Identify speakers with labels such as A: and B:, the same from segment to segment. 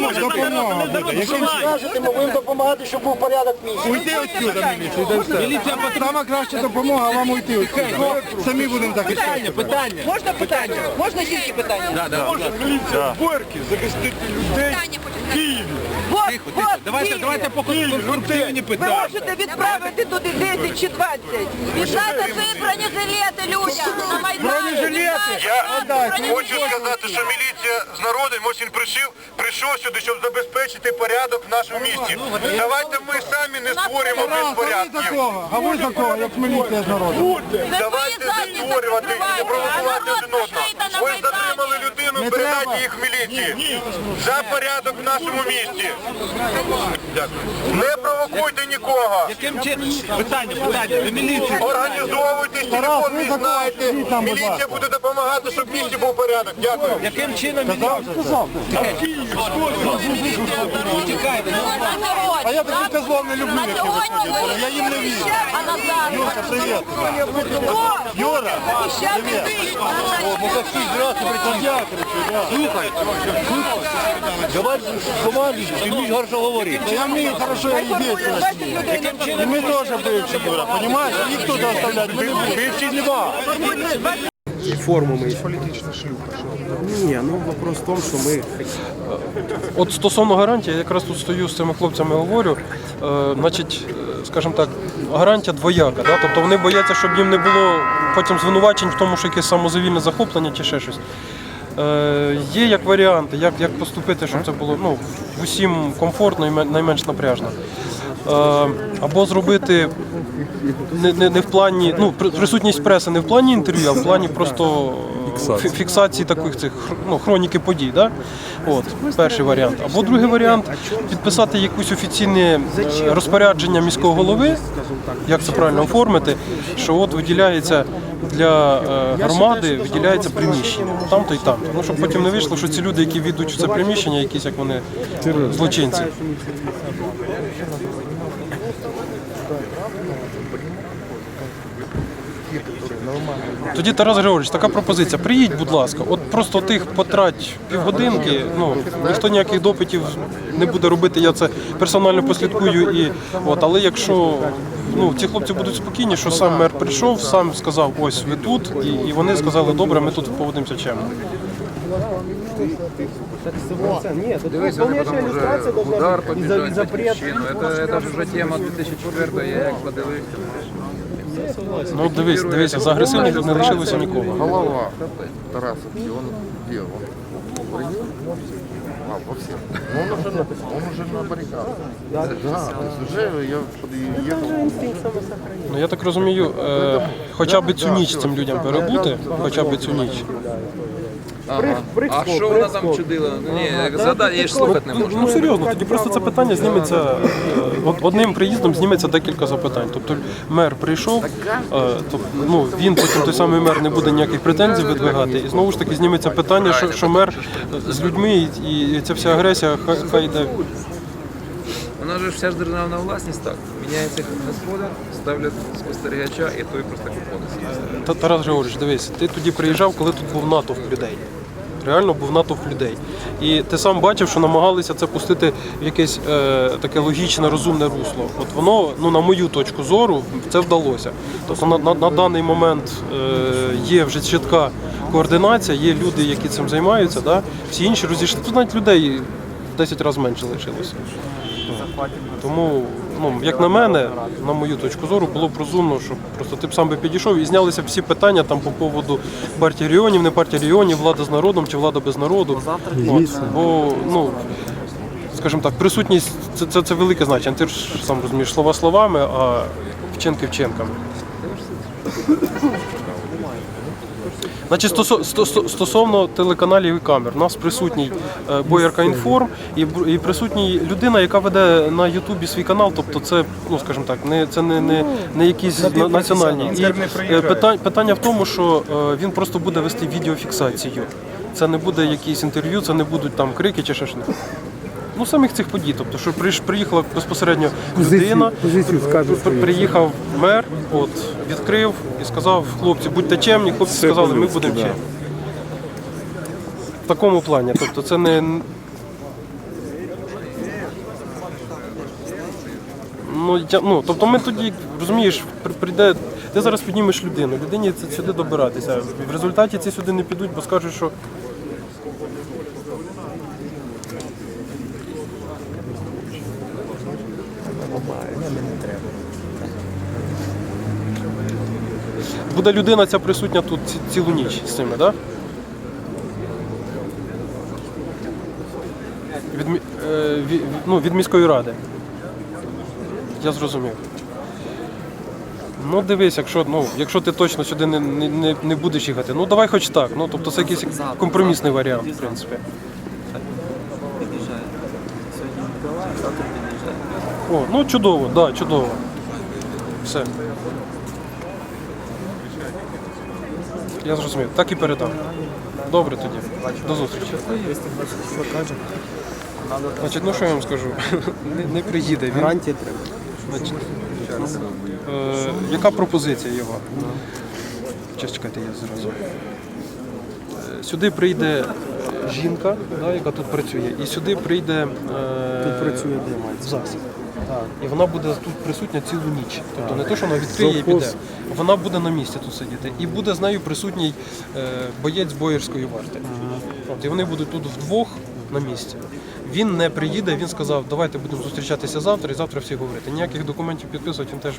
A: допомога, допомога буде. Яким
B: Скажете, ми будемо допомагати, щоб був порядок в місті.
A: уйди отсюда, міліція, йде все. Міліція сама краща допомога, а вам уйти отсюда. Самі будемо захищати.
C: Питання.
D: Можна питання? Можна тільки питання?
A: Міліція Борки захистити людей в Києві.
C: Тихо, тихо. Давайте,
D: Київ.
C: давайте по конструктивні
D: Ви можете відправити туди 10 чи 20.
E: Віддайте свої бронежилети людям на Майдані.
A: Бронежилети?
E: Я
F: Хочу сказати, що міліція з народом, ось він прийшов, прийшов сюди, щоб забезпечити порядок в нашому місті. Давайте ми самі не створюємо безпорядків.
A: ви за кого, як міліція з народу?
F: Давайте не створювати і не провокувати один одного. Ви затримали людину,
A: Не
F: передайте їх в міліції. За порядок в нашому місті. Дякую. Не провокуйте нікого.
C: Яким чином? Питання, питання. Ви міліцію.
F: Організовуйтесь, телефон мій знаєте. Міліція буде допомагати, щоб в місті був порядок. Дякую.
C: Яким чином. Тікайте.
A: А я таких козлов не люблю. Я їм не вірю.
E: А назад.
A: Юрка, привіт. Юра, привіт. Мужики, здравствуй, Слухай,
B: Давай команді, ти вмієш хорошо говорити.
A: Я вмію хорошо і. Ми теж бивші, Юра, понимаешь? Їх тут оставлять, ми. Бивші нема.
G: форму ми. Ні, ну вопрос в тому, що ми
H: От стосовно гарантії, я якраз тут стою з цими хлопцями говорю. Е, значить, е, скажімо так, гарантія двояка. Да? Тобто вони бояться, щоб їм не було потім звинувачень в тому, що якесь самозавільне захоплення чи ще щось. Е, є як варіанти, як, як поступити, щоб це було ну, усім комфортно і найменш напряжно. Е, або зробити не, не, не в плані, ну, при- присутність преси не в плані інтерв'ю, а в плані просто фі- фіксації таких цих ну, хроніки подій. Да? От, перший варіант. Або другий варіант підписати якусь офіційне е, розпорядження міського голови, як це правильно оформити, що от виділяється для е, громади виділяється приміщення там-то і там. Ну, щоб потім не вийшло, що ці люди, які війдуть в це приміщення, якісь як вони злочинці. Тоді Тарас Григорович, така пропозиція. Приїдь, будь ласка, от просто тих потрать півгодинки. Ну ніхто ніяких допитів не буде робити. Я це персонально послідкую. І от, але якщо ну ці хлопці будуть спокійні, що сам мер прийшов, сам сказав, ось ви тут, і, і вони сказали, добре, ми тут поводимося чемно.
G: тут
I: Дивись, вони потім вже удар побіжать,
G: запрет.
I: батьківщину. Це, це ж вже тема 2004 я як подивився.
H: Ну дивись, дивись, за агресивних не лишилося нікого.
J: Голова Тараса он где? Он в районе? А, по всем. Ну, Он уже, на- он уже на баррикадах. Да, уже я подъехал.
H: Ну я так розумію, е, хоча б цю ніч цим людям перебути, хоча б цю ніч.
I: Ага. А що вона там чудила? Ні, зада... я ж слухати не можу.
H: ну серйозно, тоді просто це питання зніметься е, одним приїздом зніметься декілька запитань. Тобто мер прийшов, е, тобто, ну він потім той самий мер не буде ніяких претензій видвигати, і знову ж таки зніметься питання, що, що мер з людьми і, і ця вся агресія хай, хай йде.
I: Вона ж вся ж державна власність так. Міняється господар, ставлять спостерігача і той просто купони.
H: Та- Тарас Григорович, дивись, ти тоді приїжджав, коли тут був натовп людей. Реально був натовп людей. І ти сам бачив, що намагалися це пустити в якесь е, таке логічне, розумне русло. От воно, ну на мою точку зору, це вдалося. Тобто на, на, на даний момент е, є вже чітка координація, є люди, які цим займаються. Да? Всі інші розійшли. Тут навіть людей в 10 разів менше лишилося. Тому, ну, як на мене, на мою точку зору, було б розумно, щоб просто ти б сам би підійшов і знялися всі питання там по поводу партії регіонів, не партії регіонів, влада з народом чи влада без народу. От, бо, ну, скажімо так, присутність це, це, це велике значення. Ти ж сам розумієш слова словами, а вчинки вчинками. Значить, стосо- сто- сто- стосовно телеканалів і камер, у нас присутній е, Боярка Інформ і, і присутній людина, яка веде на Ютубі свій канал. Тобто, це, ну скажімо так, не це не, не, не якісь на- національні. І е, питання, питання в тому, що е, він просто буде вести відеофіксацію. Це не буде якісь інтерв'ю, це не будуть там крики чи ще щось ну самих цих подій. Тобто, що приїхала безпосередньо людина, позицію скажу свою. приїхав мер, от відкрив і сказав, хлопці, будьте чемні, хлопці Все сказали, ми будемо да. чемні. В такому плані. Тобто це не. Ну, я, ну, Тобто ми тоді, розумієш, прийде, ти зараз піднімеш людину, людині це сюди добиратися. В результаті ці сюди не підуть, бо скажуть, що буде людина ця присутня тут цілу ніч з цими, так? Від, е, від, ну, від міської ради. Я зрозумів. Ну дивись, якщо, ну, якщо ти точно сюди не, не, не будеш їхати, ну давай хоч так. Ну, тобто це якийсь компромісний варіант, в принципі. О, ну чудово, так, да, чудово. Все. Я зрозумів. Так і передам. Добре тоді. До зустрічі. Значить, ну що я вам скажу? Не, не приїде він.
G: Гарантія треба.
H: Значить, е, яка пропозиція його? Щас, чекайте, я зразу. Е, Сюди прийде жінка, да, яка тут працює, і сюди прийде. Е,
G: Тут працює де?
H: ЗАГС. І вона буде тут присутня цілу ніч. Тобто не те, що вона відкриє і піде. Вона буде на місці тут сидіти. І буде з нею присутній е, боєць боєрської варти. От, і вони будуть тут вдвох на місці. Він не приїде, він сказав, давайте будемо зустрічатися завтра і завтра всі говорити. Ніяких документів підписувати він теж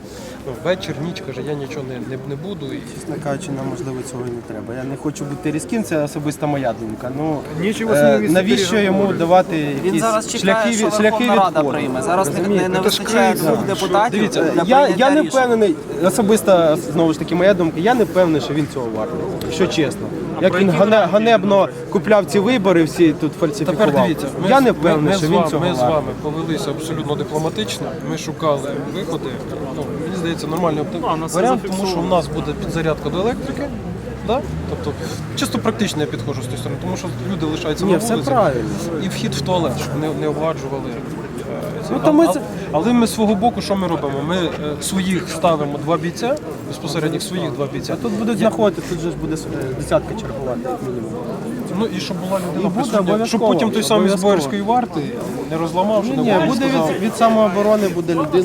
H: ну, вечір, ніч каже, я нічого не, не, не буду. І...
G: Чесно кажучи, нам можливо цього і не треба. Я не хочу бути різким, це особиста моя думка. Ну
C: Нічого
G: е,
C: собі
G: навіщо йому давати якісь
B: Він зараз чекає,
G: шляхи,
B: що
G: шляхи
B: Рада прийме. Зараз не, не, не вистачає двох депутатів
G: Дивіться,
B: для
G: я, я не впевнений, особисто знову ж таки моя думка, я не впевнений, що він цього вартий, якщо чесно. Як він гане- ганебно купляв ці вибори, всі тут фальсифікував.
H: Тепер дивіться, ми,
G: я не
H: ми,
G: впевнений,
H: ми,
G: що
H: з
G: він цього
H: ми з вами повелися абсолютно дипломатично. Ми шукали виходи. Ну, мені здається, нормальний варіант, тому що в нас буде підзарядка до електрики. Да? Тобто чисто практично я підходжу з тієї сторони, тому що люди лишаються
G: Ні,
H: на
G: все правильно.
H: І вхід в туалет, щоб не, не обладжували. е.
G: Ну, то ми
H: А-
G: це-
H: Але ми з свого боку, що ми робимо? Ми е, своїх ставимо два бійця, безпосередніх своїх два бійця.
G: Тут будуть знаходити, тут же ж буде е, десятка чергувати, як мінімум.
H: Ну і щоб була людина
G: буде
H: присутня, щоб
G: обов'язково,
H: потім той самий з
G: обов'язково.
H: Боярської варти не розламав, що
G: Ні,
H: не
G: буде від, від самооборони буде людина.